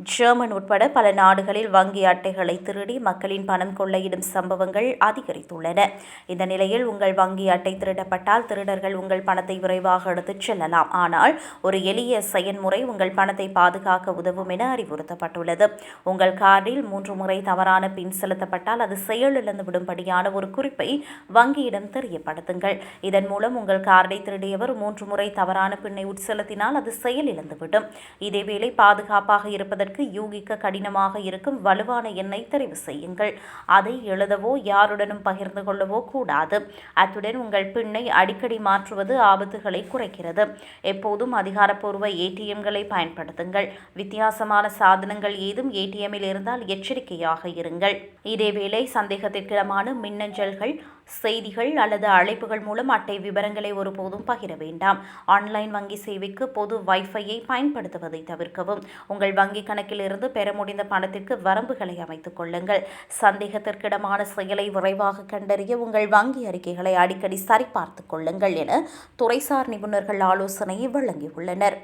German உட்பட பல நாடுகளில் வங்கி அட்டைகளை திருடி மக்களின் பணம் கொள்ளையிடும் சம்பவங்கள் அதிகரித்துள்ளன. இந்த நிலையில் உங்கள் வங்கி அட்டை திருடப்பட்டால் திருடர்கள் உங்கள் பணத்தை விரைவாக எடுத்துச் செல்லலாம். ஆனால் ஒரு எளிய செயன்முறை உங்கள் பணத்தை பாதுகாக்க உதவும் என அறிவுறுத்தப்பட்டுள்ளது. உங்கள் கார்டில் மூன்று முறை தவறான பின் செலுத்தப்பட்டால் அது செயலிழந்து விடும்படியான ஒரு குறிப்பை வங்கியிடம் தெரியப்படுத்துங்கள். இதன் மூலம் உங்கள் கார்டை திருடியவர் மூன்று முறை தவறான பின்னை உட்செலுத்தினால் அது செயலிழந்துவிடும். இதேவேளை பாதுகாப்பாக இருப்பதற்கு செய்வதற்கு யூகிக்க கடினமாக இருக்கும் வலுவான எண்ணை தெரிவு செய்யுங்கள். அதை எழுதவோ யாருடனும் பகிர்ந்து கொள்ளவோ கூடாது. அத்துடன் உங்கள் பின்னை அடிக்கடி மாற்றுவது ஆபத்துகளை குறைக்கிறது. எப்போதும் அதிகாரப்பூர்வ ஏடிஎம்களை பயன்படுத்துங்கள். வித்தியாசமான சாதனங்கள் ஏதும் ஏடிஎம்மில் இருந்தால் எச்சரிக்கையாக இருங்கள். இதேவேளை சந்தேகத்திற்கிடமான மின்னஞ்சல்கள் செய்திகள் அல்லது அழைப்புகள் மூலம் அட்டை விவரங்களை ஒருபோதும் பகிர வேண்டாம். ஆன்லைன் வங்கி சேவைக்கு பொது வைஃபையை பயன்படுத்துவதை தவிர்க்கவும். உங்கள் வங்கி கணக்கிலிருந்து பெற முடிந்த பணத்திற்கு வரம்புகளை அமைத்துக் கொள்ளுங்கள். சந்தேகத்திற்கிடமான செயலை விரைவாக கண்டறிய உங்கள் வங்கி அறிக்கைகளை அடிக்கடி சரிபார்த்துக் கொள்ளுங்கள் என துறைசார் நிபுணர்கள் ஆலோசனையை வழங்கியுள்ளனர்.